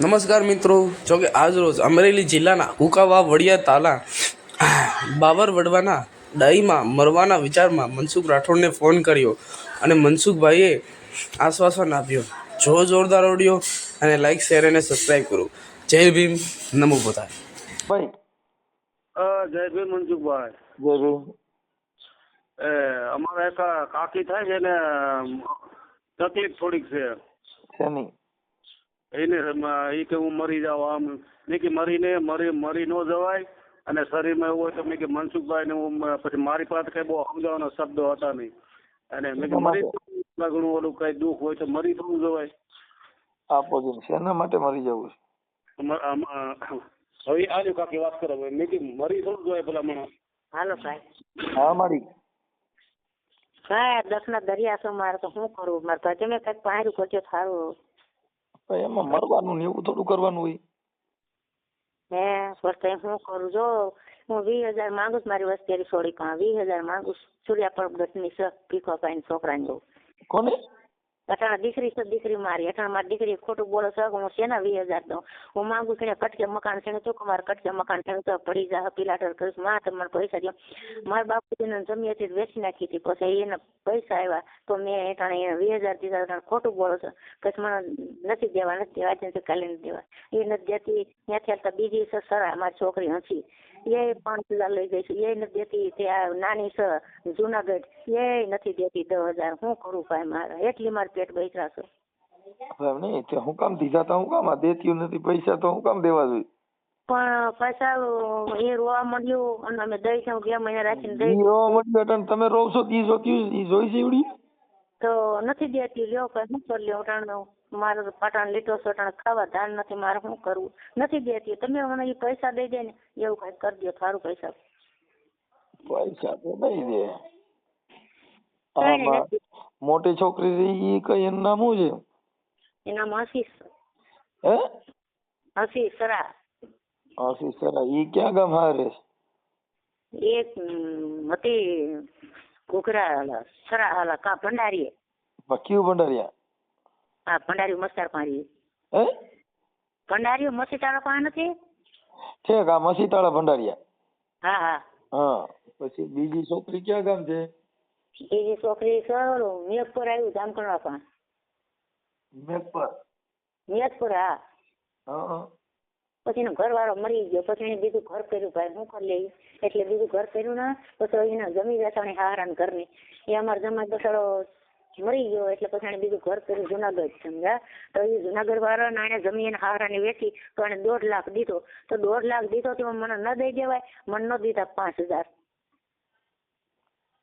નમસ્કાર મિત્રો. જોકે આજ રોજ અમરેલી જિલ્લાના હુકાવા વડિયા તાલા બાબર વડવાના ડાઈમાં મરવાના વિચારમાં મનસુખ રાઠોડને ફોન કર્યો અને મનસુખભાઈએ આશ્વાસન આપ્યું. જો જોરદાર ઓડિયો અને લાઈક શેર અને સબસ્ક્રાઈબ કરો. જય ભીમ નમો બધાય ભાઈ. અ જય ભીમ મનસુખભાઈ. જય ભીમ. એ અમારે એક કાકી થાય છે ને તકલીફ થોડીક છે. શેની? એને એ કે હું મરી જાઉં આમ. મેં કે મરીને મરી મરી ન જવાય. અને શરીરમાં એવું હોય તો મેં કે મનસુખભાઈ ને હું પછી મારી પાસે કઈ બહુ સમજાવવાના શબ્દો હતા નહીં. અને મેં કે મરી ઘણું ઓલું કઈ દુઃખ હોય તો મરી થવું જવાય. આપો શેના માટે મરી જવું છે. હવે આજે કાકી વાત કરો મેં કે મરી થવું જોઈએ પેલા મને હાલો ભાઈ. હા મારી. ભાઈ દસના દરિયા છો મારે તો શું કરવું? મારે તો તમે કંઈક પાયરું કરજો સારું. ભાઈ એમાં મરવાનું ને એવું થોડું કરવાનું હોય. હે પછી હું કરું? જો હું વીસ હજાર માંગુ છું મારી વસ્તી છોડી પણ વીસ હજાર માંગુ છું. સૂર્યા પરબતની પીકો પાઈને છોકરાને જવું કોને? અટાણા દીકરી છે દીકરી મારી. અટાણા મારી દીકરી ખોટું બોલો છો હું શેના વીસ હજાર દઉં? હું માંગુ છું કટકે મકાન છે તો મારે કટકે મકાન છે તો પડી જા પિલાટર કરીશ. માં તમારે પૈસા દો મારા બાપુજીને જમી હતી વેચી નાખી હતી. પછી એને પૈસા આવ્યા તો મેં અટાણે એને વીસ હજાર દીધા અટાણે ખોટું બોલો છો. પછી મને નથી દેવા નથી દેવા. કાલે નથી દેવા. એ નથી દેતી. ત્યાંથી આવતા બીજી છે સરા, મારી છોકરી હસી એ પણ હજાર લઈ ગઈ છે. એ નથી દેતી. ત્યાં નાની છે જુનાગઢ એ નથી દેતી દસ હજાર. હું કરું ભાઈ મારે? એટલી મારે પેટ બૈસરા છે. નહીં. તે હું કામ દીધા તો હું કામ? દેતી નથી પૈસા તો હું કામ દેવા જોઈએ? પણ પાછા એ રોવા મળ્યું અને અમે દઈ છે. બે મહિના રાખીને દઈ રોવા મળ્યું એટલે તમે રોવ છો ઈ જોતી ઈ જોઈ છે એવડી તો નથી દેતી. લ્યો કઈ શું કરી લ્યો અટાણ મારે પટાણ લીટો છે ખાવા ધાન નથી મારે શું કરવું? નથી દેતી. તમે મને એ પૈસા દઈ દે ને એવું કઈ કરી દો સારું પૈસા. પૈસા તો દઈ દે. મોટી છોકરી ઈ કઈ એનું નામ શું છે? એના હસી હે? હસી સરા. આશીષ સરા ઈ ક્યાં ગામ હારે એક મતી ઘૂઘરા સરા હાલા કા ભંડારીએ. કયું ભંડારિયા? હા ભંડારી મસ્તાર પાણી હે? ભંડારી મસી તાળા પાસે નથી? ઠીક આ મસીતાળા ભંડારિયા. હા હા. હા પછી બીજી છોકરી ક્યાં ગામ છે? બીજી છોકરી સર મેઘપુર આવ્યું જામકણવા પાસે. મેઘપુર? મેઘપુર હા. હા પછી એનો ઘરવાળો મરી ગયો પછી એને બીજું ઘર કર્યું ભાઈ શું કરી લઈ એટલે બીજું ઘર કર્યું ને પછી એના જમી વેચાણી હારાન ઘરની. એ અમારા જમા બસાડો મરી ગયો એટલે પછી એને બીજું ઘર કર્યું જુનાગઢ સમજ્યા? તો એ જુનાગઢ વાળા એને જમીન હારાની વેચી તો એને દોઢ લાખ દીધો. તો દોઢ લાખ દીધો તો મને ન દઈ દેવાય મને ન દીધા પાંચ હજાર.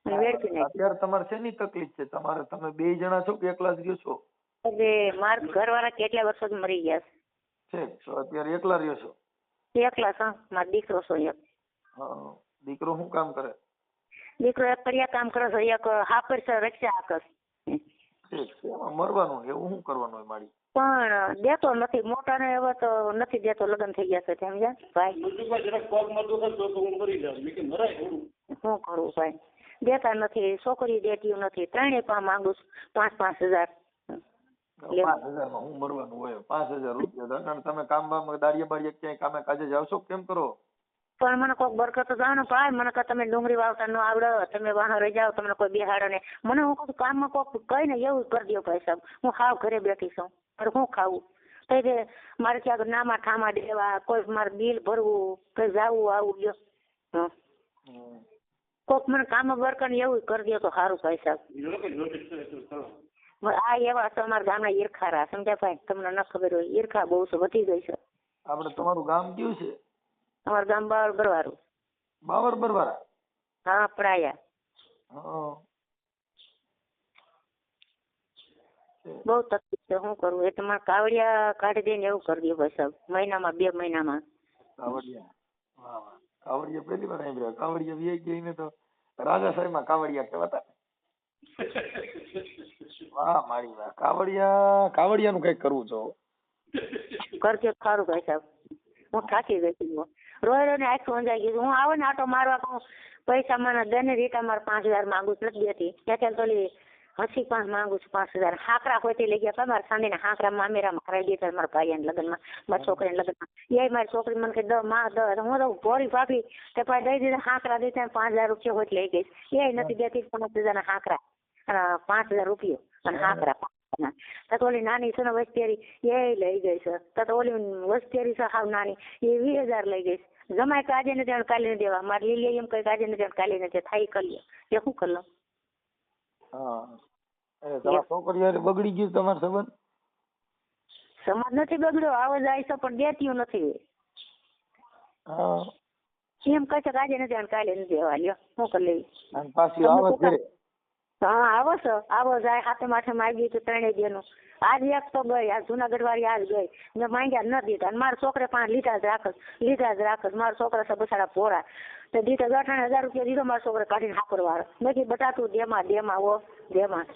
અત્યારે તમારે શેની તકલીફ છે? તમારે તમે બે જણા છો કે એકલા જ રહ્યો છો? એટલે મારા ઘરવાળા કેટલા વર્ષો મરી ગયા ઠીક તો અત્યારે એકલા રહ્યો છો? એકલા છો મારો દીકરો છો એક. દીકરો શું કામ કરે? દીકરો એક કર્યા કામ કરે છે એક હાપર છે રક્ષા એમાં મરવાનું એવું શું કરવાનું હોય મારી પણ દેતો નથી. મોટા ને એવા તો નથી દેતો લગ્ન થઈ ગયા છે સમજ્યા ભાઈ. શું કરું ભાઈ? દેતા નથી છોકરી દેતી નથી. ત્રણેય પણ માંગુ છું પાંચ પાંચ હજાર. પાંચ હજારમાં હું મરવાનું હોય? પાંચ હજાર રૂપિયા તો તમે કામ બામ દાડિયા બાડિયા ક્યાંય કામે કાજે જાવ છો? કેમ કરો? પણ મને કોઈક બરકત જાણો ભાઈ, મને કહે તમે ડુંગળી વાવતા ન આવડે, તમે વાહ રહી જાઓ, તમને કોઈ બિહાડો ને મને હું કહું કામમાં કોઈક કઈ ને એવું કરી દો ભાઈ સાહેબ. હું હાવ ઘરે બેઠી છું મારે હું ખાવું. કઈ મારે ક્યાંક નામા ઠામા દેવા, કોઈ મારે બિલ ભરવું, કઈ જાવું, આવું ગયો. હં. કોક મને કામ બરકન એવું કરી દો તો સારું ભાઈ સાહેબ. આ એવા છે અમારા ગામના ઈરખારા, સમજ્યા ભાઈ? તમને ન ખબર હોય, ઈરખા બહુ વધી ગઈ છે. આપણે તમારું ગામ કયું છે? અમારું ગામ બાવર બરવારું. બાવર બરવારા? હા પડાયા. હા. બહુ તકલીફ છે શું કરવું એટલે મારે કાવડિયા કાઢી દઈને એવું કરી દો સાહેબ મહિનામાં બે મહિનામાં. કાવડિયા. વાહ વાહ. કાવડિયા પહેલી વાર સાંભળ્યા. કાવડિયા વી ગયા એને તો રાજા સાહેબમાં કાવડિયા કહેવાતા. વાહ મારી વાહ. કાવડિયા કાવડિયા નું કંઈક કરવું છો કરજો ખારું ભાઈ સાહેબ. હું થાકી ગઈ છું. રોય રોય ને આખું અંજાઈ ગયું. હું આવે ને આટો મારવા કહું પૈસા મને દને રીટા મારે પાંચ હજાર માંગુ છું. નથી દેતી. ત્યાં તો હસી પાંચ માંગુ છું પાંચ હજાર. હાકરા હોય લઈ ગયા? પણ મારા સાંજે હાકરા મામેરામાં કરાવી દીધા મારા ભાઈ લગ્નમાં મારી છોકરીને લગ્નમાં. એ મારી છોકરી મને કે દ માં દ હું તો ભોરી ભાભી તે પાસે દઈ દીધા હાકરા દીધા પાંચ હજાર રૂપિયા હોય લઈ ગઈ એ નથી દેતી પાંચ હજારના હાકરા પાંચ હજાર રૂપિયો અને હાકરા. તો ઓલી નાની છે ને વસ્તિયારી એ લઈ ગઈ છે તો ઓલી વસ્તિયારી છે હાવ નાની એ વીસ હજાર લઈ ગઈ છે જમાય તો આજે નથી કાલે નથી દેવા મારી લીલી એમ કઈ આજે નથી કાલે નથી થાય કરીએ એ શું કરી લઉં હા છોકરી બગડી ગયું તમારો સંબંધ સમાજ નથી બગડ્યો આવો જાય છે પણ દેતીઓ નથી એમ કહે છે કાજે આજે નથી કાલે નથી દેવા લ્યો શું કરી લેવી પાછી આવે હા આવો છો? આવો જાય હાથે માથે માગી તો ત્રણેય દેનું આજ એક તો ગઈ આ જુનાગઢ વાળી આજ ગઈ. મેં માંગ્યા ન દીધા. મારા છોકરે પાંચ લીધા જ રાખસ લીધા જ રાખસ મારા છોકરા છે બસાડા પોરા તો દીધા અઠાણ હજાર રૂપિયા દીધો મારા છોકરે કાઢીને હાકર વાળો મેં કીધું બટા તું દેમાં દેમાં ઓ દેમાં.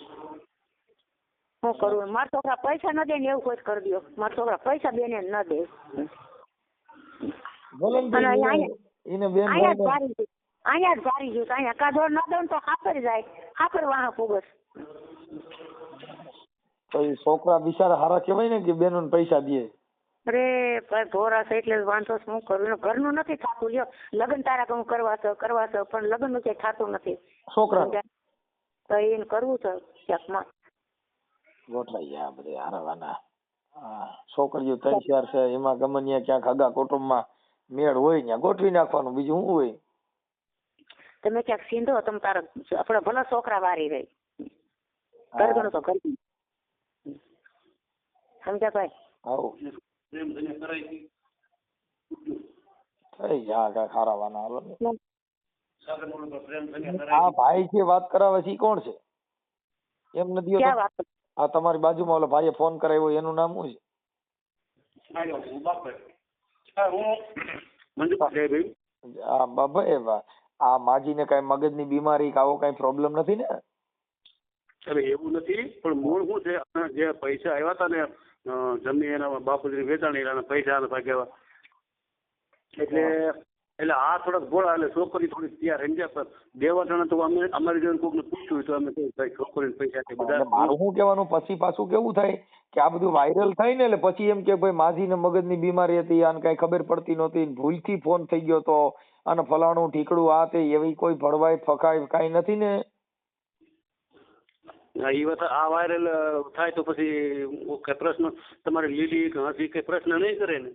શું કરવું મારા છોકરા પૈસા ન દે ને એવું કોઈ કરી દો. મારા છોકરા પૈસા બેને ન દે. ભલે ને અહીંયા- અહીંયા જ ભારી ગયું અહીંયા જ ભારી ગયું અહીંયા કાઢો ન દઉં તો હાપર જાય. હાકર વાહ પુગસ તો છોકરા બિચારા હારા કહેવાય ને કે બેનો પૈસા દે. અરે પણ છે એટલે વાંધો શું કરું? ઘરનું નથી થતું. લ્યો લગ્ન તારા હું કરવા છો કરવા છો પણ લગ્નનું ક્યાંય થતું નથી. છોકરા? તો એને કરવું છે ક્યાંકમાં ગોઠવાઈ ગયા બધે હારવાના છોકરીઓ ત્રણ ચાર છે. એમાં ગમે ત્યાં ક્યાંક હગા કુટુંબમાં મેળ હોય ત્યાં ગોઠવી નાખવાનું. બીજું શું હોય? તમે ક્યાંક સીંધો તમે તારા આપણે ભલે છોકરા વારી રહી ઘરગણું તો ઘર સમજ્યા ભાઈ? તમારી બાજુમાં ઓલો ભાઈએ ફોન કરાવ્યો એનું નામ શું છે? બાબા એ વા- આ માજીને કઈ મગજની બીમારી કે આવો કઈ પ્રોબ્લેમ નથી ને? અરે એવું નથી. પણ મૂળ શું છે? જે પૈસા આવ્યા હતા ને જમીન એના બાપુજી વેચાણ એના પૈસા ભાગે એટલે એટલે આ થોડાક ભોળા એટલે છોકરી થોડી તૈયાર રહી જાય દેવા જણા તો અમે અમારી જોડે કોકને પૂછ્યું તો અમે કહ્યું છોકરીને પૈસા કે બધા. મારું શું કહેવાનું? પછી પાછું કેવું થાય? કે આ બધું વાયરલ થાય ને એટલે પછી એમ કે ભાઈ માજીને મગજની બીમારી હતી આને કઈ ખબર પડતી નહોતી ભૂલથી ફોન થઈ ગયો તો અને ફલાણું ઠીકડું આ તે એવી કોઈ ભળવાય ફકાય કાંઈ નથી ને? ઈ વાત આ વાયરલ થાય તો પછી કઈ પ્રશ્ન તમારે લીલી કે હસી કઈ પ્રશ્ન નહીં કરે ને?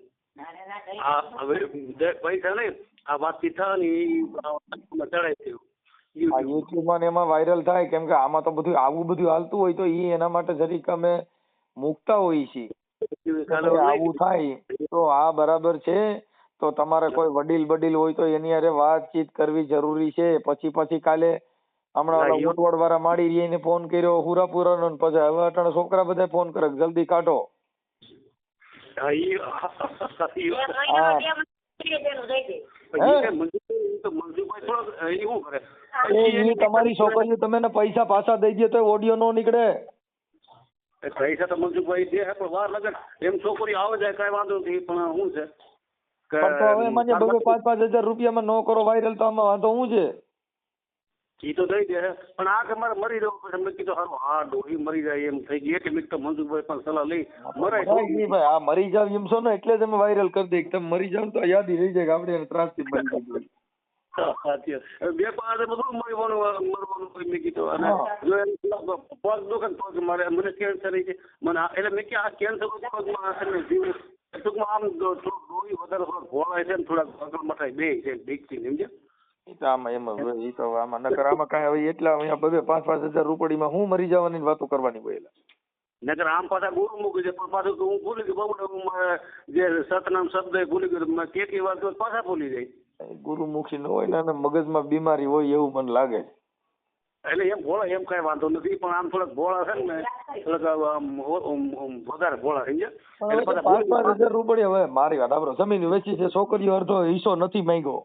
આ હવે પૈસા નહીં આ વાતચીત થાય ને ઈ ચડાય છે આ યુટ્યુબમાં એમાં વાયરલ થાય કેમ કે આમાં તો બધું આવું બધું હાલતું હોય તો એ એના માટે જરીક અમે મૂકતા હોઈએ છીએ. આવું થાય તો આ બરાબર છે. તો તમારે કોઈ વડીલ બડીલ હોય તો એની હારે વાતચીત કરવી જરૂરી છે. પછી પછી કાલે હમણાં ઉટવડ વાળા માડી રહી એને ફોન કર્યો હુરાપુરા નો પછી હવે અટાણે છોકરા બધા ફોન કરે જલ્દી કાઢો. તમારી છોકરીઓ તમે એને પૈસા પાછા દઈ દે તો ઓડિયો નો નીકળે. પૈસા તો મનસુખભાઈ દે પણ વાર લાગે એમ છોકરી આવે જાય કઈ વાંધો નથી પણ શું છે? પણ તો હવે મને બબે પાંચ પાંચ હજાર રૂપિયામાં નો કરો વાયરલ તો આમાં વાંધો શું છે? ઈ તો દઈ દે પણ આ કે મારે મરી જવું પછી મેં કીધું હારું હા ડોહી મરી જાય એમ થઈ ગઈ. એટલે મેં કીધું પણ સલાહ લઈ. મરાય મરાય ભાઈ આ મરી જાવ એમ છો ને એટલે તમે વાયરલ કરી દે તમે મરી જાવ તો યાદી રહી જાય કે આપણે એને મરી ગયું સાચી બે પાંચ બધું મરવાનું મરવાનું કોઈ મેં કીધું. અને જો એમ પગ દુખે પગ મારે. મને કેન્સર છે. મને એટલે મેં કે આ કેન્સર પગમાં જીવ ટૂંકમાં આમ થોડુંક વધારે થોડોક ભોળાય છે ને થોડાક આગળ મટાય બે છે બીકથી સમજ્યા? ઈ તો આમાં એમાં એ તો આમાં નકર આમાં કાંઈ હવે એટલા અહીંયા બબે પાંચ પાંચ હજાર રૂપડીમાં હું મરી જવાની વાતો કરવાની હોય. નકર આમ પાછા ગુરુ મૂકી છે પણ પાછું તો હું ભૂલી ગયો બહુ હું જે સતનામ શબ્દ ભૂલી ગયો કે કેટલી વાર તો પાછા ભૂલી જાય. ગુરુ ગુરુમુખી ન હોય ને મગજમાં બીમારી હોય એવું મને લાગે એટલે એમ ભોળા એમ કઈ વાંધો નથી પણ આમ થોડાક ભોળા છે ને થોડાક વધારે ભોળા થઈ ગયા. પાંચ પાંચ હજાર રૂપડી હવે મારી વાત આપડે જમીન વેચી છે છોકરીઓ અડધો હિસ્સો નથી માંગ્યો.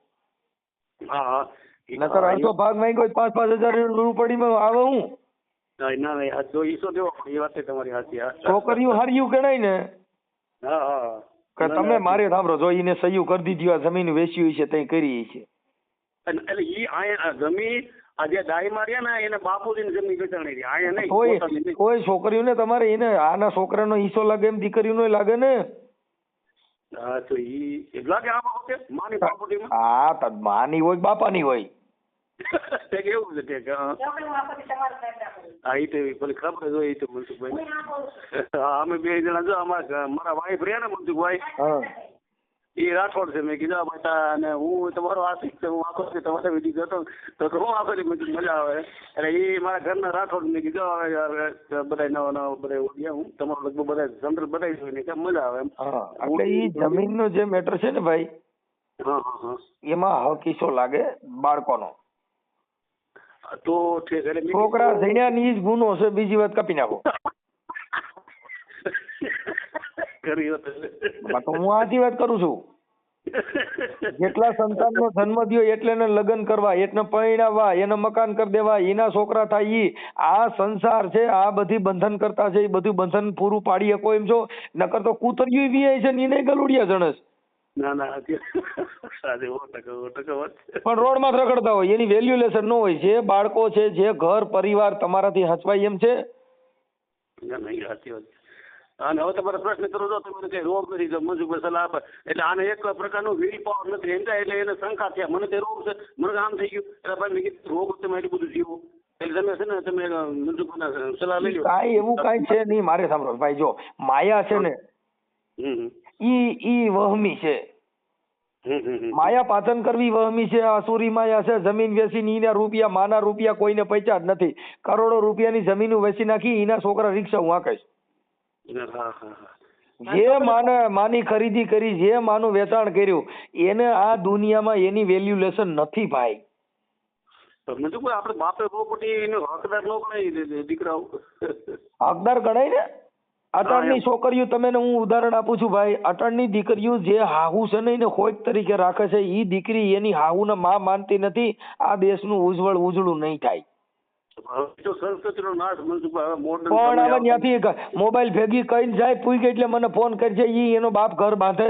હા હા. નકર અડધો ભાગ માંગ્યો પાંચ પાંચ હજાર રૂપડીમાં આવે હું. ના ના ના, જો ઈસો દેવો એ વાત તમારી સાચી હા. છોકરીઓ હાર્યું ગણાય ને? હા હા. કે તમે મારી સાંભળો જો એને સહયું કરી દીધી આ જમીન વેચી હોય છે તે કરી છે. એટલે આ ગમી આ જે દાઈ માર્યા ને એને બાપુજીની જમીન વેચાણી રહી આયા નહીં કોઈ નહીં. કોઈ છોકરીઓને તમારે એને આના છોકરાનો હિસ્સો લાગે એમ દીકરીનો લાગે ને? હા તો ઈ એટલા વખતે માની પ્રોપર્ટીમાં હા તો માની હોય કે બાપાની હોય? તે કેવું છે કે હા. હા, ઈ તો પેલી ખબર જ હોય ઈ તો મનસુખભાઈ. હા અમે બે જણા જો અમારા મારા વાઈફ રહ્યા ને મનસુખભાઈ. હા. એ રાઠોડ છે. મેં કીધું બેટા અને હું તમારો આશિક છે. હું આખો તમારે વિધિ જતો તો હું આખો મજા આવે. એટલે એ મારા ઘરના રાઠોડ મેં કીધું હવે બધા નવા નવા બધા ઉડ્યા હું તમારો લગભગ બધા જનરલ બધા જોઈને કે મજા આવે. એટલે એ જમીનનો જે મેટર છે ને ભાઈ એમાં હકીસો લાગે બાળકોનો. તો ઠીક એટલે છોકરા જણ્યા ની જ ગુનો છે બીજી વાત કાપી નાખો. કરી તો હું આજી વાત કરું છું. જેટલા સંતાનનો જન્મ થયો એટલે લગ્ન કરવા એટલે પરિણાવવા એને મકાન કરી દેવા એના છોકરા થાય ઈ. આ સંસાર છે આ બધી બંધન કરતા છે એ બધું બંધન પૂરું પાડી શકો એમ છો. નકર તો કૂતરિયું વીઆઈ છે ને એને ગલુડિયા જણસ. ના ના. પણ રોડમાં રખડતા હોય એની વેલ્યુલેશન ન હોય. જે બાળકો છે જે ઘર પરિવાર તમારાથી હચવાય એમ છે? ના ના સાચી વાત છે. અને હવે તમારે પ્રશ્ન કરો છો તમે કઈ રોગ નથી તો મનસુખભાઈ સલાહ આપે. એટલે આને એક પ્રકારનું વિલ પાવર નથી. એમ એટલે એને શંકા થયા. મને તે રોગ છે મને આમ થઈ ગયું. એટલે ભાઈ મેં કીધું રોગ તમે એટલું બધું જીવો. એટલે તમે છે ને તમે મનસુખભાઈના સલાહ લઈ લો. કાંઈ એવું કાંઈ છે નહીં મારે સાંભળો. ભાઈ જો માયા છે ને. ઈ ઈ વહમી છે. માયા પાચન કરવી વહમી છે આસુરી માયા છે જમીન વેચીને ઈના રૂપિયા માના રૂપિયા કોઈને પૈસા જ નથી. કરોડો રૂપિયાની જમીન વેચી નાખી ઈના છોકરા રિક્ષા હું હાંકીશ હા હા હા જે માને માની ખરીદી કરી જે માનું વેચાણ કર્યું એને આ દુનિયામાં એની વેલ્યુલેશન નથી ભાઈ. તો મનસુખભાઈ આપણે બાપે પ્રોપર્ટી એનો હકદાર ન ગણાય દીકરાઓ. હકદાર ગણાય ને? અટણની છોકરીઓ તમે હું ઉદાહરણ આપું છું ભાઈ અટણની દીકરીઓ જે હાહુ છે ને એને ખોટ તરીકે રાખે છે ઈ દીકરી એની હાહુને માં માનતી નથી આ દેશનું ઉજ્જવળ ઉજળું નહીં થાય. સંસ્કૃતિનો નાશ મોડર્ન પણ હવે ત્યાંથી મોબાઈલ ભેગી કઈ જાય પૂઈ એટલે મને ફોન કરજે ઈ એનો બાપ ઘર બાંધે.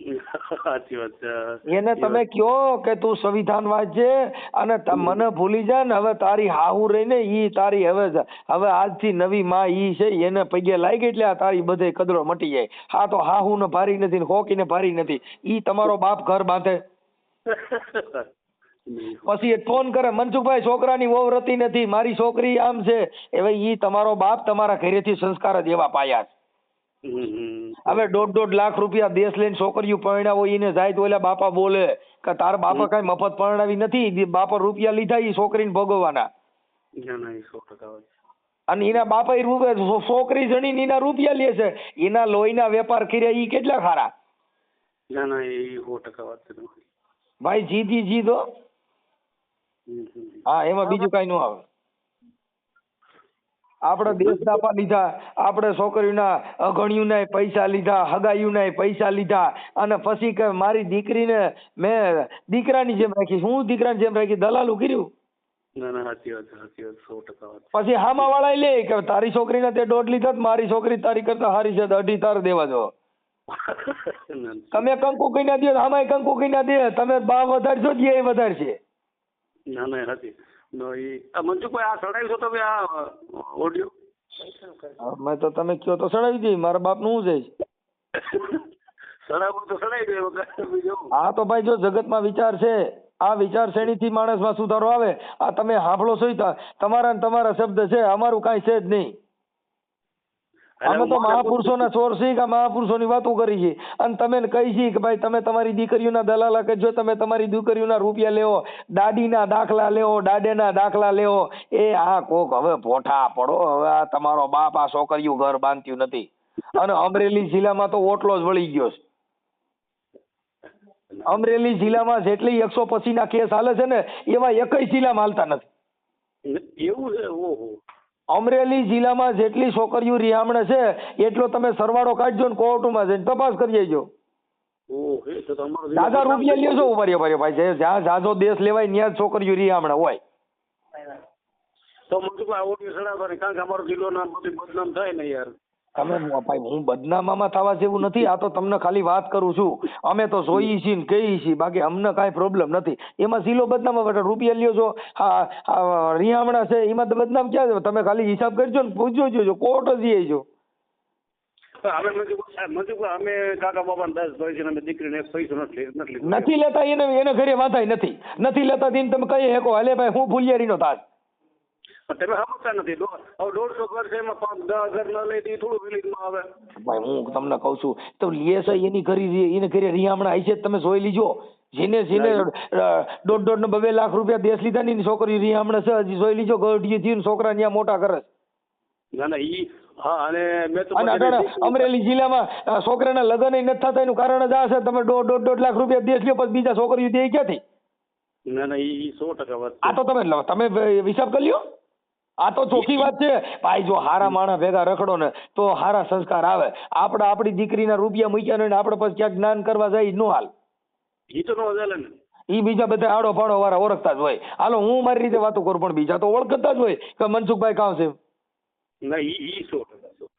સાચી વાત છે એને તમે કયો કે તું સંવિધાન વાંચજે અને મને ભૂલી જા ને હવે તારી હાહુ રહીને ઈ તારી હવે હવે આજથી નવી માં ઈ છે એને પગે લાગી એટલે આ તારી બધે કદરો મટી જાય. હા તો હાહુ ને ભારી નથી ને હોકી ને ભારી નથી. ઈ તમારો બાપ ઘર બાંધે. પછી એ ફોન કરે મનસુખભાઈ છોકરાની વહુ રતી નથી મારી છોકરી આમ છે. હવે ઈ તમારો બાપ તમારા ઘરેથી સંસ્કાર જ એવા પાયા છે. હવે દોઢ દોઢ લાખ રૂપિયા દેશ લઈને છોકરીઓ પરણાવો એને જાય તો ઓલા બાપા બોલે કે તાર બાપા કઈ મફત પરણાવી નથી બાપા રૂપિયા લીધા ઈ છોકરીને ભોગવવાના. ના ના એ સો ટકા વાત છે. અને એના બાપા છોકરી જણીને એના રૂપિયા લે છે. એના લોહીના વેપાર કર્યા ઈ કેટલા ખારા? ના ના એ સો ટકા વાત ભાઈ જીધી જીધો. હા એમાં બીજું કઈ ન આવે. આપણે દેશ દાપા લીધા આપણે છોકરીઓના અગણ્યુંના પૈસા લીધા હગાયુંના પૈસા લીધા અને પછી કે મારી દીકરીને મેં દીકરાની જેમ રાખી. હું દીકરાની જેમ રાખી? દલાલું કર્યું પછી હામા વાળા લે કે તારી છોકરીને તે દોઢ લીધા મારી છોકરી તારી કરતા હારી છે અઢી તાર દેવા જો. તમે કંકુ કઈ ના દે હામાય કંકુ કઈ ના દે તમે બા વધારશો જ એ વધારશે? ના ના સાચી નો એ આ ચડાવી છો તમે આ ઓડિયો? મેં તો તમે કયો તો સડાવી દઈ મારા બાપનું શું છે સડાવું તો સડાવી દે બીજું તો ભાઈ જો જગતમાં વિચાર છે આ વિચાર શ્રેણીથી માણસમાં સુધારો આવે આ તમે સાંભળો છો તમારા ને તમારા શબ્દ છે અમારું કાંઈ છે જ નહીં. અમે તો મહાપુરુષોના ચોર કે મહાપુરુષોની વાતો કરી છે. અને તમે કહી છે કે ભાઈ તમે તમારી દીકરીઓના દલાલા કે જો તમે તમારી દીકરીઓના રૂપિયા લેવો દાડીના દાખલા લેવો દાડેના દાખલા લેવો એ આ કોક હવે ભોઠા પડો હવે આ તમારો બાપ આ છોકરીયું ઘર બાંધ્યું નથી. અને અમરેલી જિલ્લામાં તો ઓટલો જ વળી ગયો છે. અમરેલી જિલ્લામાં જેટલી એકસો પચીના કેસ હાલે છે ને એવા એકય જિલ્લામાં હાલતા નથી. એવું છે? ઓહો. અમરેલી જિલ્લામાં જેટલી છોકરીઓ રિહામણે છે એટલો તમે સરવાળો કાઢજો ને કોર્ટમાં જઈને તપાસ કરી જજો દાદા રૂપિયા લેજો ઊભા રહ્યો ભાઈ જે- જ્યાં જાજો દેશ લેવાય ત્યાં છોકરીઓ રિહામણે હોય. તો મનસુખભાઈ આ ઓડિયો ચડાવવાની કારણ કે અમારો જિલ્લો નામ બધું બદનામ થાય ને યાર. તમે ભાઈ હું બદનામામાં થવા જેવું નથી આ તો તમને ખાલી વાત કરું છું. અમે તો જોઈએ છીએ ને કહીએ છીએ બાકી અમને કાંઈ પ્રોબ્લેમ નથી. એમાં ઝીલો બદનામ હવે રૂપિયા લ્યો છો હા રિહામણા છે એમાં તો બદનામ ક્યાં છે? તમે ખાલી હિસાબ કરજો ને પૂછજો જોજો કોર્ટ જ જઈ જો. તો અમે મંજુભાઈ સાહેબ મંજુભાઈ અમે કાકા બાબા દસ ભાઈ છે અમે દીકરીને નથી લેતા એને એને ઘરે વાંધાય નથી. નથી લેતા તેને તમે કહી શકો હાલે ભાઈ હું ફુલિયારીનો તાજ તમે સમજતા નથી. હવે દોઢસો ઘર છે એમાં પાંચ દસ હજાર ન લઈ દઈ થોડું વિલીનમાં આવે. ભાઈ હું તમને કહું છું તો લેસ એની ઘરી એને ઘરે રિયામણા આવી છે તમે જોઈ લીજો. જેને જેને દોઢ દોઢ ને બબે લાખ રૂપિયા દેશ લીધા ની છોકરી રિહામણા છે હજી જોઈ લીજો ગઢીએ જીવ છોકરા ત્યાં મોટા કરે ના ના ઈ હા અને મેં તો અમરેલી જિલ્લામાં છોકરાના લગ્ન નથી થતા એનું કારણ જ આ છે તમે દોઢ દોઢ દોઢ લાખ રૂપિયા દેશ લ્યો પછી બીજા છોકરીઓ દે ક્યાંથી? ના ના ઈ સો ટકા વાત આ તો તમે તમે હિસાબ કરી લ્યો. આ તો ચોખ્ખી વાત છે. ભાઈ જો હારા માણસ ભેગા રખડો ને તો હારા સંસ્કાર આવે. આપણે આપણી દીકરીના રૂપિયા મૂક્યા ને આપણે પછી ક્યાંક જ્ઞાન કરવા જાય નો હાલ. ઈ તો નો ચાલે ને. ઈ બીજા બધા આડો પાડો વાળા ઓળખતા જ હોય. હાલો હું મારી રીતે વાતો કરું પણ બીજા તો ઓળખતા જ હોય કે મનસુખભાઈ કામ છે. ના ઈ ઈ સો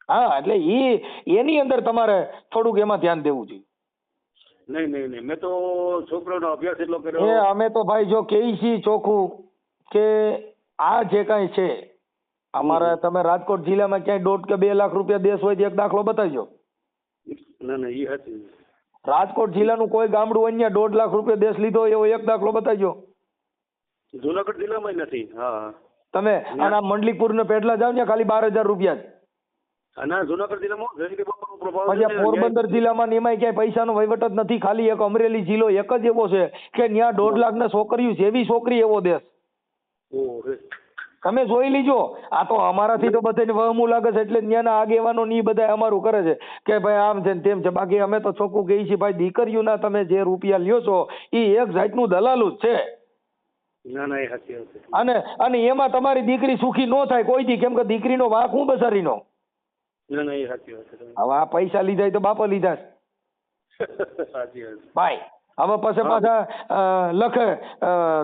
હા એટલે ઈ એની અંદર તમારે થોડુંક એમાં ધ્યાન દેવું જોઈએ. નહીં નહીં નહીં મેં તો છોકરાનો અભ્યાસ એટલો કર્યો. અમે તો ભાઈ જો કેઈ છી ચોખ્ખું કે આ જે કાંઈ છે અમારા તમે રાજકોટ જિલ્લામાં ક્યાંય દોઢ કે બે લાખ રૂપિયા દેશ હોય તો એક દાખલો બતાવજો. ના ના એ હતી રાજકોટ જિલ્લાનું કોઈ ગામડું અન્ય દોઢ લાખ રૂપિયા દેશ લીધો એવો એક દાખલો બતાવજો. જુનાગઢ જિલ્લામાં નથી. હા તમે આના મંડલીપુર ને પેટલા જાવ ને ખાલી બાર હજાર રૂપિયા જ. અને જુનાગઢ જિલ્લામાં ને, પોરબંદર જિલ્લામાં ને એમાંય ક્યાંય પૈસાનો વહીવટ જ નથી. ખાલી એક અમરેલી જિલ્લો એક જ એવો છે કે ત્યાં દોઢ લાખ ના છોકરીઓ જેવી છોકરી એવો દેશ. તમે જોઈ લીજો. આ તો અમારાથી તો બધાને વહમું લાગે છે એટલે ત્યાંના આગેવાનો ની બધા અમારું કરે છે. કે ભાઈ આમ છે ને તેમ છે. બાકી અમે તો ચોખ્ખું કહીએ છીએ ભાઈ દીકરીઓના તમે જે રૂપિયા લ્યો છો એ એક જાતનું દલાલું જ છે. અને અને એમાં તમારી દીકરી સુખી ન થાય કોઈથી? કેમ કે દીકરીનો વાંક હું બસારીનો. હવે આ પૈસા લીધા તો બાપા લીધા. ભાઈ હવે પછી પાછા લખે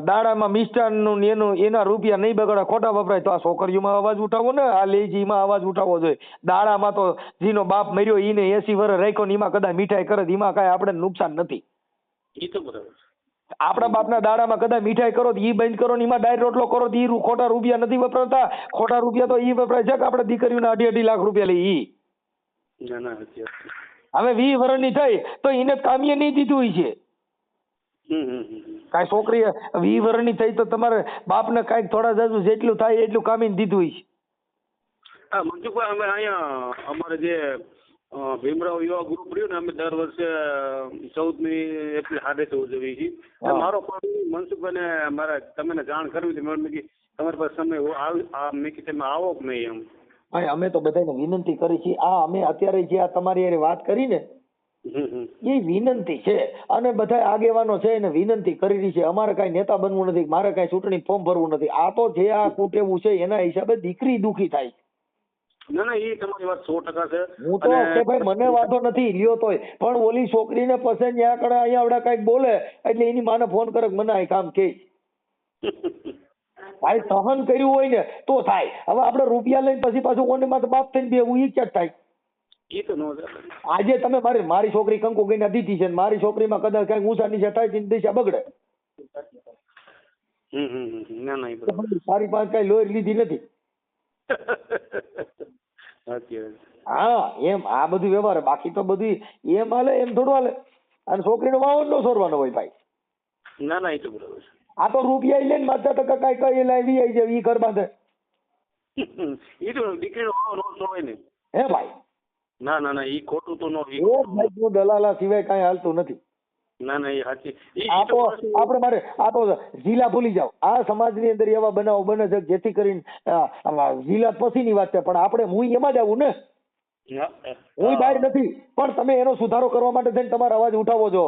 દાડામાં મિષ્ટાનનું એનું એના રૂપિયા નહીં બગડે ખોટા વપરાય. તો આ છોકરીઓમાં અવાજ ઉઠાવો ને આ લેજીમાં અવાજ ઉઠાવવો જોઈએ. દાડામાં તો જીનો બાપ મર્યો એને એસી વર્ષ રાખ્યો ને એમાં કદાચ મીઠાઈ કરે એમાં કાંઈ આપણે નુકસાન નથી. એ તો બરાબર આપણા બાપના દાડામાં કદાચ મીઠાઈ કરો તો એ બંધ કરો ને એમાં ડાયર રોટલો કરો તો ઈ ખોટા રૂપિયા નથી વપરાતા ખોટા રૂપિયા તો ઈ વપરાય. છે કે આપણે દીકરીઓના અઢી અઢી લાખ રૂપિયા લઈ ઈ. હવે વીસ વર્ષની થઈ તો એને કામીએ નહીં દીધું હોય છે. કાંઈ છોકરી વર્ષની થઈ તો તમારે બાપને કાંઈક થોડા જાજુ જેટલું થાય એટલું કામીને દીધું હોય હા મનસુખભાઈ અમે અહીંયા અમારે જે ભીમરાવ યુવા ગ્રુપ રહ્યું ને અમે દર વર્ષે ચૌદમી એપ્રિલ હાથે ઉજવીએ છીએ. મારો પણ મનસુખભાઈને મારા તમને જાણ કરવી હતી મેં કીધું તમારી પાસે સમય મેં કીધું તમે આવો કે નહીં એમ. ભાઈ અમે તો બધાને વિનંતી કરી છે આ અમે અત્યારે જે આ તમારી વાત કરી ને એ વિનંતી છે. અને બધા આગેવાનો છે એને વિનંતી કરી રહી છે. અમારે કાંઈ નેતા બનવું નથી મારે કાંઈ ચૂંટણી ફોર્મ ભરવું નથી. આ તો જે આ કુટેવું છે એના હિસાબે દીકરી દુખી થાય. ના ના એ તમારી વાત સો ટકા છે. હું તો કે ભાઈ મને વાંધો નથી લ્યો તોય. પણ ઓલી છોકરીને પસંદ ત્યાં કણે અહીંયા આવડા કાંઈક બોલે એટલે એની માને ફોન કરે મને આ કામ કે. ભાઈ સહન કર્યું હોય ને તો થાય. હવે આપણે રૂપિયા લઈને પછી પાછું કોને માથે બાપ થઈને બેવું એ ક્યાં થાય? એ તો નો આજે તમે મારી મારી છોકરી કંકુ ગઈને દીધી છે ને મારી છોકરીમાં કદાચ કાંઈક ઊંચા નીચે થાય દિશા બગડે. ના ના મારી પાસે કાંઈ લોહી લીધી નથી. હા એમ આ બધું વ્યવહાર. બાકી તો બધી એમ હાલે એમ થોડું હાલે. અને છોકરીનો વાવ ન સોરવાનો હોય ભાઈ. ના ના એ તો બરાબર આ તો રૂપિયા લઈને માતા તો કઈ કઈ લાવી આવી જાય ઈ ઘર બાંધે. એ તો દીકરીનો ભાવ નો છોડે ને. હે ભાઈ. ના ના ના ઈ ખોટું તો નો ઈ દલાલા સિવાય કાંઈ હાલતું નથી. ના ના એ સાચી. આ તો આપણે મારે આ તો જિલ્લા ભૂલી જાવ આ સમાજની અંદર એવા બનાવો બને છે જેથી કરીને જિલ્લા પછીની વાત છે પણ આપણે હું એમાં જ આવું ને? હું બહાર નથી પણ તમે એનો સુધારો કરવા માટે થઈને તમારો અવાજ ઉઠાવો છો.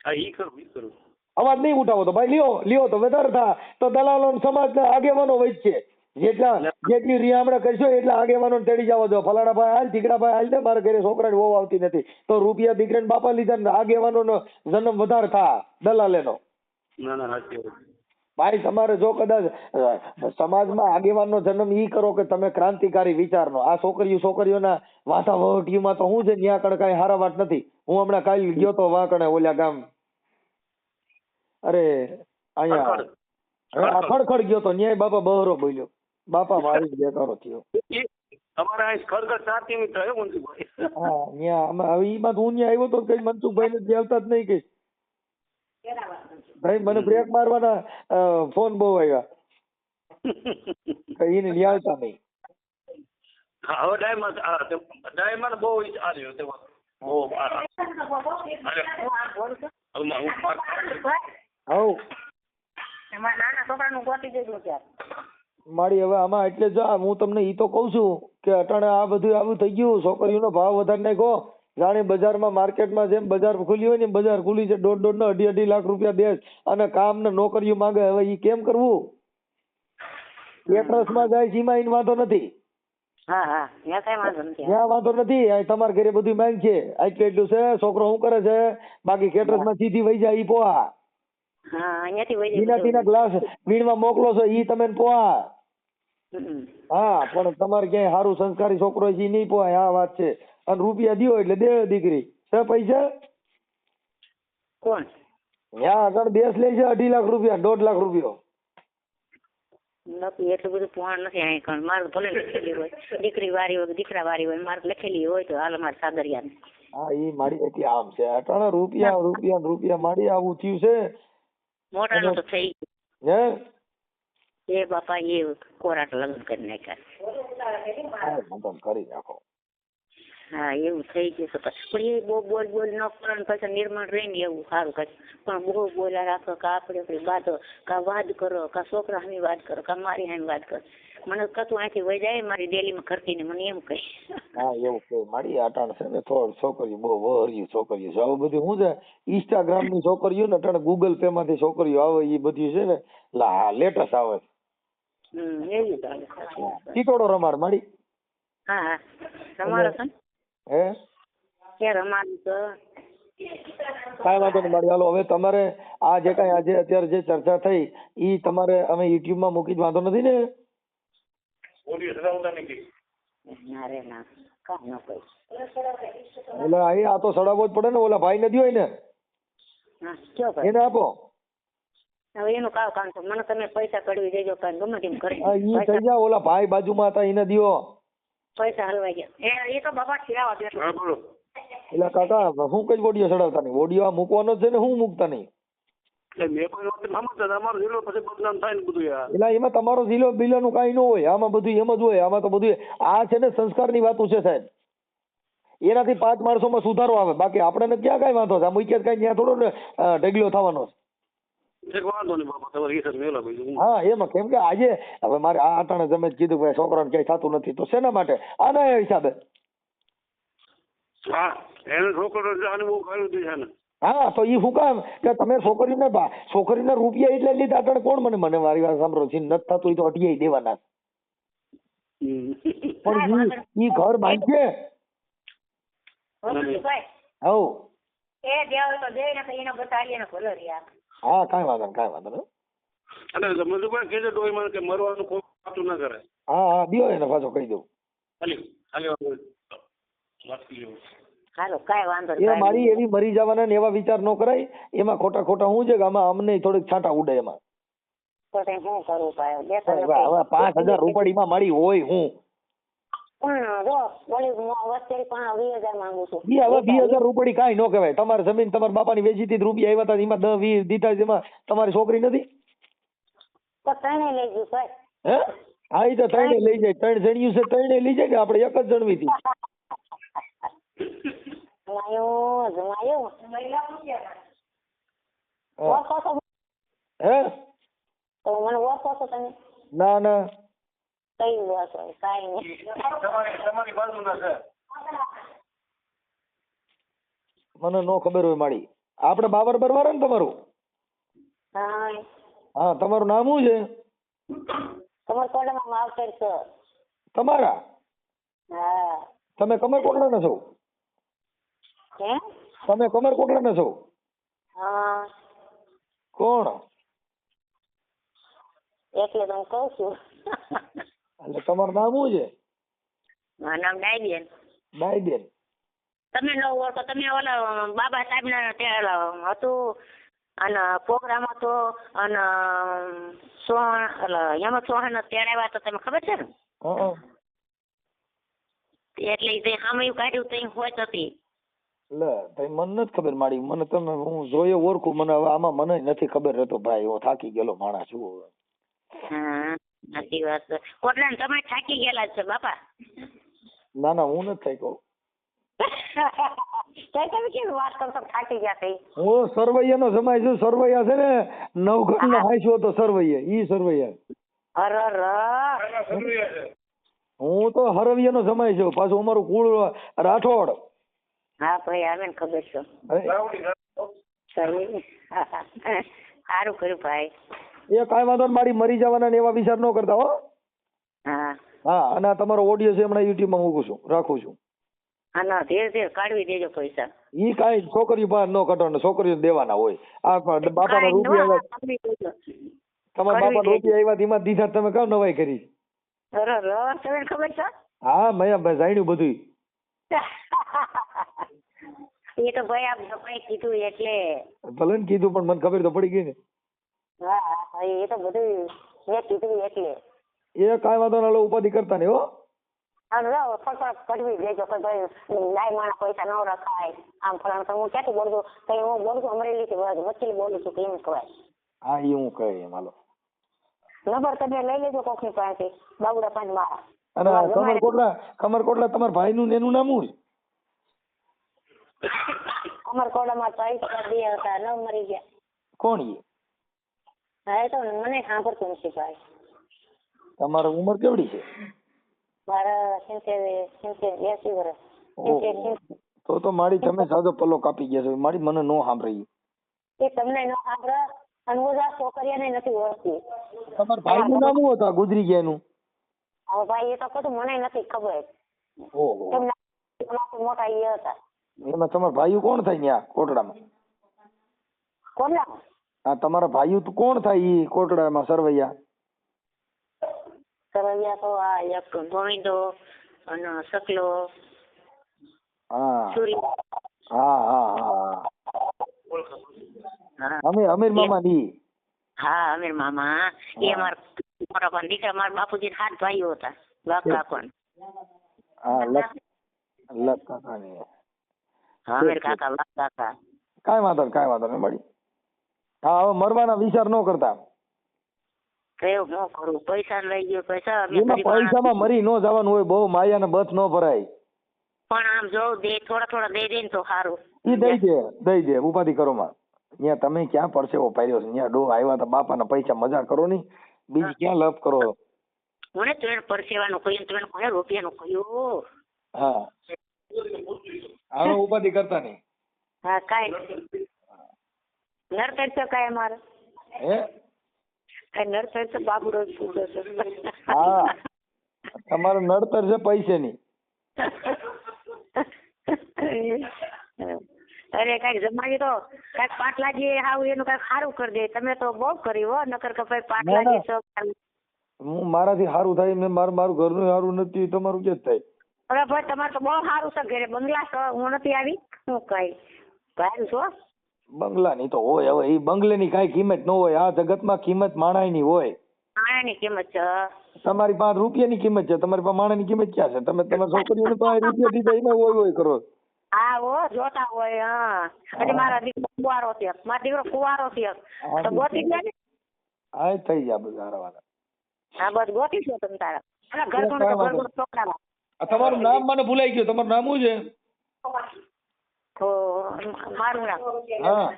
હા ઈ કરું ઈ કરું. અવાજ નહીં ઉઠાવો તો ભાઈ લ્યો લ્યો તો વધારે થા. તો દલાલો સમાજ સમાજના આગેવાનો વધશે જેટલા જેટલી રિયામણા કરશો એટલા આગેવાનો તેડી જવા દો ફલાણા ભાઈ હાલ દીકરા ભાઈ હાલ દે મારા ઘરે છોકરાની વહુ આવતી નથી. તો રૂપિયા દીકરાને બાપા લીધા ને આગેવાનો જન્મ વધારે થા દલાલેનો. ના ના સાચી વાત. ભાઈ તમારે જો કદાચ સમાજમાં આગેવાનનો જન્મ ઈ કરો કે તમે ક્રાંતિકારી વિચારનો. આ છોકરીઓ છોકરીઓના વાતા વહટીમાં તો હું છે ત્યાં કણ કાંઈ હારા વાત નથી. હું હમણાં કાલ ગયો તો વાંકણે ઓલા ગામ. અરે અહીંયા ખડખડ ગયો તો ન્યાય બાપા બહરો બોલ્યો. બાપા મારી બેકારો થયો. અમારે ચાર કિમી થયો મનસુખભાઈ હા ન્યા હવે ઈ તો હું ન્યા આવ્યો તો કઈ મનસુખભાઈ ને આવતા જ નહીં કઈ. ભાઈ મને બ્રેક મારવાના ફોન બહુ આવ્યા. કઈ એને ન્યાલતા નહીં. હા હવે ડાયમાં હા તે બહુ ઈચ્છા રહ્યો તે બહુ આ- અરે, હવે માં હું હવ. નાના છોકરાનું ગોતી દેજો ત્યારે. મારી હવે આમાં એટલે જો હું તમને ઈ તો કહું છું કે અટાણે આ બધું આવું થઈ ગયું છોકરીઓનો ભાવ વધારે નાખ્યો. જાણે બજારમાં માર્કેટમાં જેમ બજાર ખુલી હોય ને બજાર ખુલી છે દોઢ દોઢ ને અઢી અઢી લાખ રૂપિયા દેશ અને કામ ને નોકરીઓ માંગે હવે ઈ કેમ કરવું? એકરસમાં જાય છે એમાં વાંધો નથી. ત્યાં વાંધો નથી. તમારા ઘરે બધું માંગ છે. આટલું એટલું છે. છોકરો શું કરે છે? બાકી કેટરસમાં સીધી વહી જાય ઈ પોહા. ટીના ટીના વીણમાં મોકલો છો ઈ તમે પોહા. હા પણ તમારે ક્યાંય સારું સંસ્કારી છોકરો છે નહીં પોહાય આ વાત છે. અને રૂપિયા દ્યો એટલે દે દીકરી. છે પૈસા? કોણ? ત્યાં આગળ બેસ લે છે અઢી લાખ રૂપિયા દોઢ લાખ રૂપિયો. નથી એટલું બધું પોણ નથી અહીં કણ. મારે ભલે લખેલી હોય. દીકરી વારી હોય દીકરા વારી હોય મારે લખેલી હોય તો હાલ મારે સાગરિયા હા ઈ મારી એટલે આમ છે. અટાણા રૂપિયા રૂપિયા રૂપિયા મારી આવું થયું છે. મોટાનું તો થઈ હે? એ બાપા એ કોરાટ લગ્ન કરી નાખ્યા. હા, કરી નાખો. હા એવું થઈ ગયું છે. પણ એ બહુ બોલ બોલ ન કરો ને પછી નિર્માણ રહીને એવું સારું કરે. પણ બહુ બોલ્યા રાખો કે આપણે આપણી બાતો કા વાદ કરો કા છોકરા સામે વાત કરો કા મારી સામે વાત કરો. મને કતું અહીંથી વહી જાય મારી ડેલીમાં ખર્ચીને મને એમ કહે. હા એવું કહે. મારી અટાણ છે ને થોડ છોકરીઓ બહુ વહરી છોકરીઓ છે. આવું બધું શું છે ઇન્સ્ટાગ્રામની છોકરીઓ ને અટાણે ગૂગલ પે માંથી છોકરીઓ આવે એ બધી છે ને લા લેટેસ્ટ આવે એવું ચાલે ટીટોડો રમાડ મારી હા હા. તમારો છે હે? કે રમાડું તો કાંઈ વાંધો નહીં મારી હાલો હવે તમારે આ જે કાંઈ આજે અત્યારે જે ચર્ચા થઈ ઈ તમારે અમે યુટ્યુબમાં મૂકી જ વાંધો નથી ને? એટલે અહીં આ તો સડાવવો જ પડે ને ઓલા ભાઈ નથી હોય ને? એને આપો. હવે એનું કાવ કામ છે. મને તમે પૈસા કઢવી દેજો કાંઈ ગમે તેમ કરી ઈ થઈ પૈસા ઓલા ભાઈ બાજુમાં હતા એને દિયો. પૈસા હલવાઈ ગયા. એ એ તો બાબા ખીરાવા દે બોલો. એટલે કાકા હું કઈ ઓડિયો ચડાવતા નહીં? આ મૂકવાનો છે ને હું મૂકતા નહીં? એટલે મેં કોઈ વખતે સમજતા અમારો જિલ્લો પછી બદનામ થાય ને બધું યાર. એટલે એમાં તમારો જિલ્લો બિલ્લાનું કાંઈ ન હોય. આમાં બધું એમ જ હોય. આમાં તો બધું આ છે ને સંસ્કારની વાતો છે સાહેબ. એનાથી પાંચ માણસોમાં સુધારો આવે. બાકી આપણને ક્યાં કાંઈ વાંધો છે? આ મુખ્ય કાંઈ ત્યાં થોડો ને ઢગલો થવાનો છે. એક વાંધો નહીં બાપા તમારે ઈ સર મેલા ભાઈ હા એમાં કેમ કે આજે હવે મારે આ અટાણે તમે કીધું કે છોકરાને ક્યાંય થતું નથી તો શેના માટે? આના હિસાબે. હા એને છોકરો છે ને હા તો ઈ હું કામ કે તમે છોકરીને બા- છોકરીને રૂપિયા એટલે લીધા અટાણે કોણ મને મને મારી વાત સાંભળો છે નથી થતું ઈ તો અટિયાઈ દેવાના. પણ ઈ ઈ ઘર બાંધશે ભાઈ. હવ. એ દેવ તો દે ને તો એને બતાવીએ ને ભલે રહ્યા હા કાંઈ વાંધો નહીં કાંઈ વાંધો નહીં. અને મધુભાઈ કહેજો ડોહીમાં કે મરવાનું કોઈ વાતું ના કરે. હા હા દિયો એને પાછો કહી દઉં. ખાલી ખાલી વાત વાત લેવું. હાલો કાંઈ વાંધો એ મારી એવી મરી જવાના ને એવા વિચાર ન કરાય. એમાં ખોટા ખોટા હું છે કે આમાં અમને થોડીક છાંટા ઉડે એમાં. કરવું પાયો બે હવે હવે પાંચ હજાર રૂપડીમાં મારી હોય હું. પણ જો બોલી હું વચ્ચે પણ વીસ હજાર માંગુ છું. ઈ હવે વીસ હજાર રૂપિયા કાંઈ ન કહેવાય. તમારે જમીન તમારા બાપાની વેચી રૂપિયા આવ્યા હતા એમાં દસ વીસ દીધા એમાં તમારી છોકરી નથી? તો ત્રણે લઈ ગયું ભાઈ હે? હા ઈ તો ત્રણે લઈ જાય. ત્રણ જણ્યું છે ત્રણે લઈ જાય કે આપણે એક જ જણવી હતી? જમાયું જમાયું. હા. તો મને ઓળખો છો તમે? ના ના. કઈ ઓળખો કાંઈ નહીં તમારી તમારી બાજુના છે. મને નો ખબર હોય મારી. આપણે બાબર બરવારા ને તમારું? હા. હા તમારું નામ શું છે? તમારે કોડામાં માવતર છે. તમારા? હા. તમે કમરકોટડાના છો? હે તમે કમરકોટડાના છો? હા. કોણ? એટલે તમે કહું છું. એટલે તમારું નામ શું છે? મારું નામ ડાયબેન. ડાયબેન. તમે ન ઓળખો તમે ઓલા બાબા સાહેબ ના ત્યાં હતું અને પ્રોગ્રામ હતો અને સોહણ એટલે હેમંત સોહણ તેડાવ્યા તો તમે ખબર છે ને? એટલે તે સામે કાઢ્યું તો હોય તો હતી. લે ભાઈ મને નથી ખબર મારી મને તમે હું જોયો ઓળખું મને હવે આમાં મને નથી ખબર રહેતો ભાઈ હું થાકી ગયેલો માણસ છું હવે. હા. સાચી વાત. છે કોટલા તમે થાકી ગયેલા જ છે બાપા. ના ના હું નથી થાક્યો. તો તમે કેવી વાત કરશો થાકી ગયા થઈ હું સરવૈયાનો સમાય છું. સરવૈયા છે ને નવઘણ નો હાંસ્યો હતો સરવૈયા. ઈ સરવૈયા. અર હું તો હરવિયાનો સમાય છું. પાછું અમારું કુળ રાઠોડ. હા ભાઈ આવે ને ખબર છે. સારું કર્યું ભાઈ. એ કાંઈ વાંધો નહીં, મારી મરી જવાના ને એવા વિચાર ન કરતા હો. હા. હા અને તમારો ઓડિયો છે હમણાં યુટ્યુબમાં મૂકું છું રાખું છું. હા ના ધીરે ધીરે કાઢવી દેજો પૈસા. ઈ કાંઈ છોકરીઓ પાસે ન કઢો છોકરીઓ દેવાના હોય. આ બાપાના રૂપિયા આવ્યા. કાઢવી દેજો. તમારા કરવી રૂપિયા આવ્યા તેમાં દીધા તમે કામ નવાઈ કરી? અર અર તમને ખબર છે? હા મેં જાણ્યું બધું એ તો ભાઈ આપ ભાઈ કીધું એટલે. ભલે કીધું પણ મને ખબર તો પડી ગઈ ને. હા. હા એ તો બધું મેં કીધું એટલે. એ કાંઈ વાંધો ના ઉપાધિ કરતા નહીં હો. અને લો ફટફટ કરવી દેજો કે ભાઈ લાય માણા પૈસા ન રખાય. આમ ફલાણ તો હું ક્યાંથી બોલું છું કઈ હું બોલું છું અમરેલીથી બોલું વકીલ બોલું છું કે એમ કહેવાય? હા એ હું કહે એમ હાલો. નંબર તમે લઈ લેજો કોકની પાસે બાબુડા પાંચ મારા અને કમર કોટલા કમર કોટલા તમારા ભાઈનું ને એનું નામ શું છે? માં બે હતા ન મરી ગયા. કોણ એ હા એ તો મને સાંભળતું નથી ભાઈ. તમારી ઉંમર કેવડી છે? મારા સિત્તેર સિત્તેર એસી વર્ષ. સિત્તેર સિત્તેર. તો તો મારી તમે સાદો પલ્લો કાપી ગયા છો મારી મને નો સાંભળી એ તમને નો સાંભળે અને હું આ છોકરીઓને નથી ઓળખતી. તમારા ભાઈનું નામ શું હતું ગુજરી ગયા નું હવે ભાઈ એ તો કશું મને નથી ખબર. ઓહો. મોટા એ હતા. એમાં તમારા ભાઈઓ કોણ થાય ત્યાં કોટડામાં? કોના હા તમારા ભાઈઓ તો કોણ થાય ઈ કોટડામાં સરવૈયા? સરવૈયા તો આ એક ગોવિંદો અને સકલો. હા. સુરી. હા હા હા હા. અમે અમીર મામા ની. હા અમીર મામા. એ માર મારા પણ દીકરા મારા બાપુજી સાત ભાઈઓ હતા. બાપ પણ હા. લખ લખા કાકા ની. હા અમીર કાકા બાપ કાકા. કાઈ વાંધો નહીં વાંધો નહીં મળી હા હવે મરવાના વિચાર ન કરતા. તો ન કરું પૈસા લઈ ગયો પૈસા એમાં પૈસામાં મરી ન જવાનું હોય બહુ માયા ને બથ ન ભરાય. પણ આમ જો દે થોડા થોડા દઈ દે ને તો સારું. ઈ દઈ દે દઈ દે ઉપાધિ કરો માં. ત્યાં તમે ક્યાં પરસેવો પાડ્યો છે? ત્યાં ડો આવ્યા તા બાપાના પૈસા મજા કરો ની. બીજી ક્યાં લપ કરો? મને તો એને પરસેવાનું કહ્યું તો કોને રૂપિયાનું કહ્યું. હા. હવે ઉપાધિ કરતા નહીં. હા કાંઈ. નરતર છે કાય અમારે? હે? કાંઈ નરતર છે બાબુડો જ છે. હા. તમારે નડતર છે પૈસેની. અરે કંઈક જમાડી તો કાંઈક પાટલાજી હાવ એનું કાંઈક સારું કરી દે. તમે તો બહુ કર્યું હો નકર કે ભાઈ પાટલાજી છો હું મારાથી સારું થાય મેં મારું મારું ઘરનું સારું નથી તમારું કે થાય? અરે ભાઈ તમારે તો બહુ સારું છે ઘરે. બંગલા છો હું નથી આવી. હું કઈ. ભાઈ છો બંગલાની તો હોય હવે એ બંગલેની કાંઈ કિંમત ન હોય આ જગતમાં કિંમત માણાની હોય. માણાની કિંમત છે. તમારી પાસે રૂપિયાની કિંમત છે તમારી પાસે માણાની કિંમત ક્યાં છે? તમે તમારી છોકરીઓને પાસે રૂપિયા દીધા એને હોય હોય કરો. હા હો જોતા હોય હા. હજી મારા દીકરો કુવારો છે. મારો દીકરો કુવારો છે. તો ગોતી દે ને. હા થઈ જાય બધા હારવાના હા બસ ગોતી છો તમે તારા. અને ઘર ઘર છોકરા તમારું નામ મને ભૂલાઈ ગયું તમારું નામ શું છે? તો મારું નામ હા.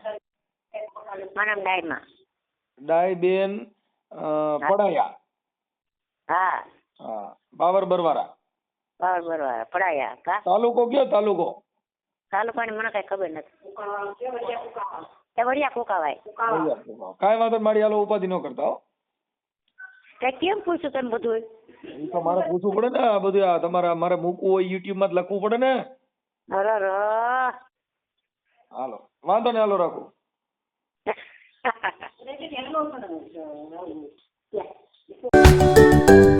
મારું નામ ડાયમાં. પડાયા. હા. હા. બાબર બરવારા. બરાબર પડાયા કા? તાલુકો કયો તાલુકો? તાલુકાની મને કઈ ખબર નથી. એ વડિયા કુકાવાય. કાંઈ વાંધો મારી હાલો ઉપાધિ ન કરતા હો. તે કેમ પૂછ્યું તમે બધું? એ તો મારે પૂછવું પડે ને બધું આ તમારે મારે મૂકવું હોય યુટ્યુબમાં લખવું પડે ને. અરે હાલો વાંધો નહીં હાલો રાખો ફોન